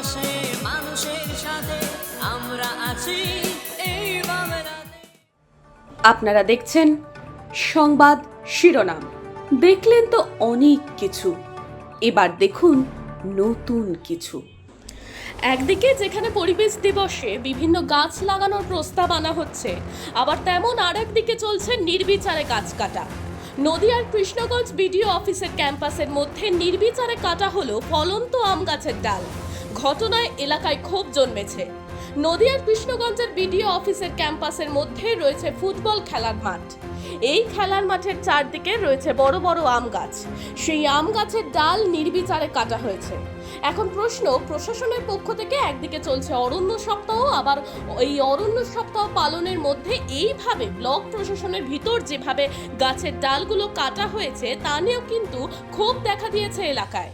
পাশে মানুষের সাথে আমরা আছি। এই আপনারা দেখছেন সংবাদ শিরোনাম। দেখলেন তো অনেক কিছু। এবার দেখুন নতুন কিছু। একদিকে যেখানে পরিবেশ দিবসে বিভিন্ন গাছ লাগানোর প্রস্তাব আনা হচ্ছে আবার তেমন আর একদিকে চলছে নির্বিচারে গাছ কাটা। নদিয়ার কৃষ্ণগঞ্জ বিডিও অফিসের ক্যাম্পাসের মধ্যে নির্বিচারে কাটা হলো ফলন্ত আম গাছের ডাল। ঘটনায় এলাকায় ক্ষোভ জন্মেছে। নদিয়ার কৃষ্ণগঞ্জের বিডিও অফিসের ক্যাম্পাসের মধ্যে রয়েছে ফুটবল খেলার মাঠ। এই খেলার মাঠের চারদিকে রয়েছে বড় বড় আম গাছ সেই আম গাছের ডাল নির্বিচারে কাটা হয়েছে। এখন প্রশ্ন, প্রশাসনের পক্ষ থেকে একদিকে চলছে অরণ্য সপ্তাহ, আবার এই অরণ্য সপ্তাহ পালনের মধ্যে এইভাবে ব্লক প্রশাসনের ভিতর যেভাবে গাছের ডালগুলো কাটা হয়েছে, তা নিয়েও কিন্তু ক্ষোভ দেখা দিয়েছে এলাকায়।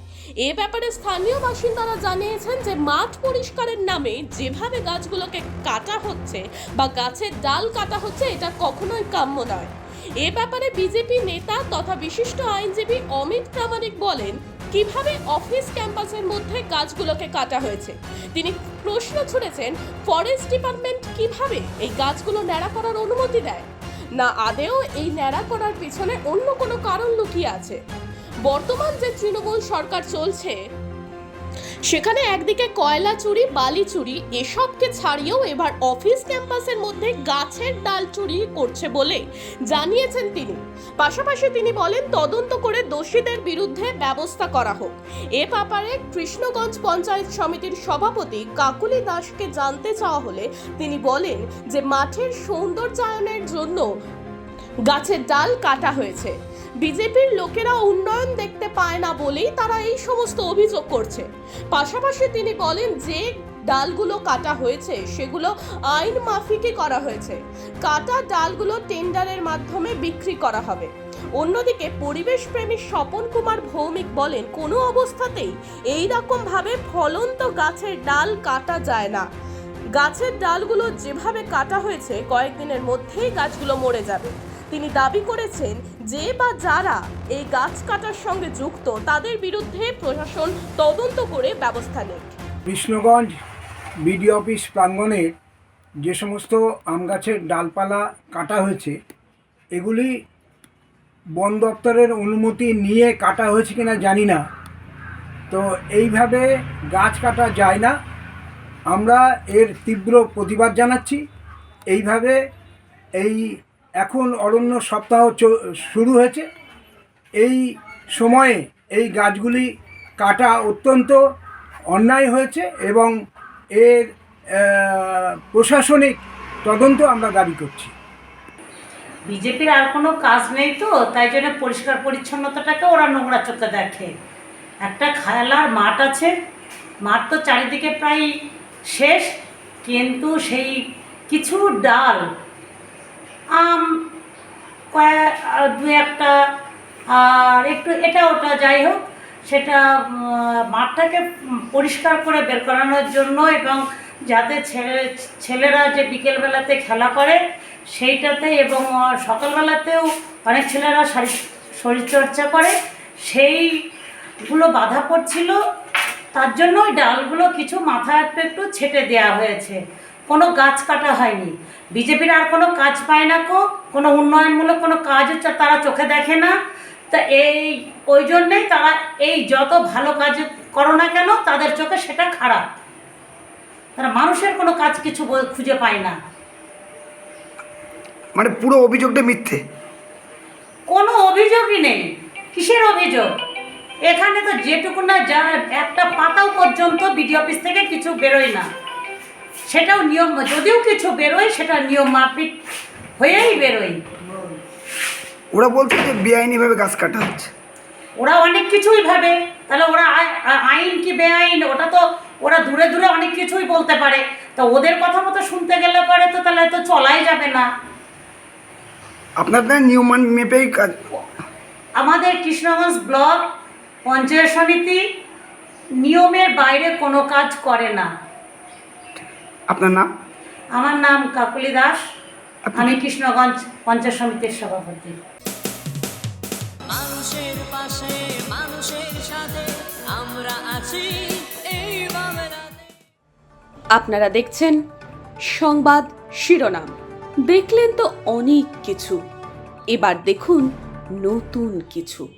এ ব্যাপারে স্থানীয় বাসিন্দারা জানিয়েছেন যে, মাঠ পরিষ্কারের নামে যেভাবে গাছগুলোকে কাটা হচ্ছে বা গাছের ডাল কাটা হচ্ছে, এটা কখনোই কাম্য নয়। এ ব্যাপারে বিজেপি নেতা তথা বিশিষ্ট আইনজীবী অমিত প্রামাণিক বলেন কীভাবে অফিস ক্যাম্পাসের মধ্যে গাছগুলোকে কাটা হয়েছে? তিনি প্রশ্ন ছুড়েছেন, ফরেস্ট ডিপার্টমেন্ট কীভাবে এই গাছগুলো ন্যাড়া করার অনুমতি দেয়? না আদেও এই ন্যাড়া করার পিছনে অন্য কোনো কারণ লুকিয়ে আছে? বর্তমান যে তৃণমূল সরকার চলছে সেখানে একদিকে কয়লা চুরি, বালি চুরি, এসবকে ছাড়িয়েও এবার অফিস ক্যাম্পাসের মধ্যে গাছের ডাল চুরি করছে বলে জানিয়েছেন তিনি। পাশাপাশি তিনি বলেন, তদন্ত করে দোষীদের বিরুদ্ধে ব্যবস্থা করা হোক। এ ব্যাপারে কৃষ্ণগঞ্জ পঞ্চায়েত সমিতির সভাপতি কাকুলি দাসকে জানতে চাওয়া হলে তিনি বলেন যে, মাঠের সৌন্দর্যায়নের জন্য গাছের ডাল কাটা হয়েছে। বিজেপির লোকেরা উন্নয়ন দেখতে পায় না বলেই তারা এই সমস্ত অভিযোগ করছে। পাশাপাশি তিনি বলেন, যে ডালগুলো কাটা হয়েছে, সেগুলো আইন মাফিকই করা হয়েছে। কাটা ডালগুলো টেন্ডারের মাধ্যমে বিক্রি করা হবে। অন্যদিকে পরিবেশ প্রেমী স্বপন কুমার ভৌমিক বলেন, কোনো অবস্থাতেই এই রকম ভাবে ফলন্ত গাছের ডাল কাটা যায় না। গাছের ডালগুলো যেভাবে কাটা হয়েছে, কয়েকদিনের মধ্যেই গাছগুলো মরে যাবে। তিনি দাবি করেছেন যে বা যারা এই গাছ কাটার সঙ্গে যুক্ত, তাদের বিরুদ্ধে প্রশাসন তদন্ত করে ব্যবস্থা নেয় কৃষ্ণগঞ্জ বিডি অফিস প্রাঙ্গণে যে সমস্ত আম গাছের ডালপালা কাটা হয়েছে, এগুলি বন দপ্তরের অনুমতি নিয়ে কাটা হয়েছে কিনা জানি না। তো এইভাবে গাছ কাটা যায় না। আমরা এর তীব্র প্রতিবাদ জানাচ্ছি। এইভাবে এই এখন অরণ্য সপ্তাহ শুরু হয়েছে। এই সময়ে এই গাছগুলি কাটা অত্যন্ত অন্যায় হয়েছে এবং এর প্রশাসনিক তদন্ত আমরা দাবি করছি। বিজেপির আর কোনো কাজ নেই তো, তাই জন্য পরিষ্কার পরিচ্ছন্নতাটাকে ওরা নোংরা চোখে দেখে। একটা খেলার মাঠ আছে, মাঠ তো চারিদিকে প্রায় শেষ, কিন্তু সেই কিছু ডাল আম দু একটা, আর একটু এটা ওটা যাই হোক, সেটা মাঠটাকে পরিষ্কার করে বের করানোর জন্য এবং যাতে ছেলে, ছেলেরা যে বিকেলবেলাতে খেলা করে সেইটাতে এবং সকালবেলাতেও অনেক ছেলেরা শারীর শরীরচর্চা করে, সেইগুলো বাধা পড়ছিল। তার জন্য ওই ডালগুলো কিছু মাথায় একটু একটু ছেটে দেওয়া হয়েছে। কোনো গাছ কাটা হয়নি। বিজেপির আর কোনো কাজ পায় না কো কোনো উন্নয়নমূলক কোনো কাজ তারা চোখে দেখে না। তা এই ওই জন্যেই তারা এই যত ভালো কাজ করো না কেন তাদের চোখে সেটা খারাপ। তারা মানুষের কোনো কাজ কিছু খুঁজে পায় না। মানে পুরো অভিযোগটা মিথ্যে? কোনো অভিযোগই নেই। কিসের অভিযোগ? এখানে তো যেটুকু না যা একটা পাতাও পর্যন্ত বিডি অফিস থেকে কিছু বেরোয় না। সেটাও নিয়ম যদিও কিছু বেরোয় সেটা নিয়ম মাফিক হয়েই বেরোয়। ওরা বলছে যে বেআইনিভাবে গাছ কাটা হচ্ছে। ওরা অনেক কিছুই ভাবে। তাহলে ওরা আই- আইন কি বেআইন? ওটা তো ওরা দূরে দূরে অনেক কিছুই বলতে পারে। তা ওদের কথা মতো শুনতে গেলে পরে তো তাহলে তো চলাই যাবে না। আপনাদের নিয়ম মান- মেপেই কাজ। আমাদের কৃষ্ণগঞ্জ ব্লক পঞ্চায়েত সমিতি নিয়মের বাইরে কোনো কাজ করে না। আপনার নাম? আমার নাম কাকুলি দাস। আমি কৃষ্ণগঞ্জ পঞ্চায়েত সমিতির সভাপতি। মানুষের পাশে মানুষের সাথে আমরা আছি। এই আপনারা দেখছেন সংবাদ শিরোনাম। দেখলেন তো অনেক কিছু। এবার দেখুন নতুন কিছু।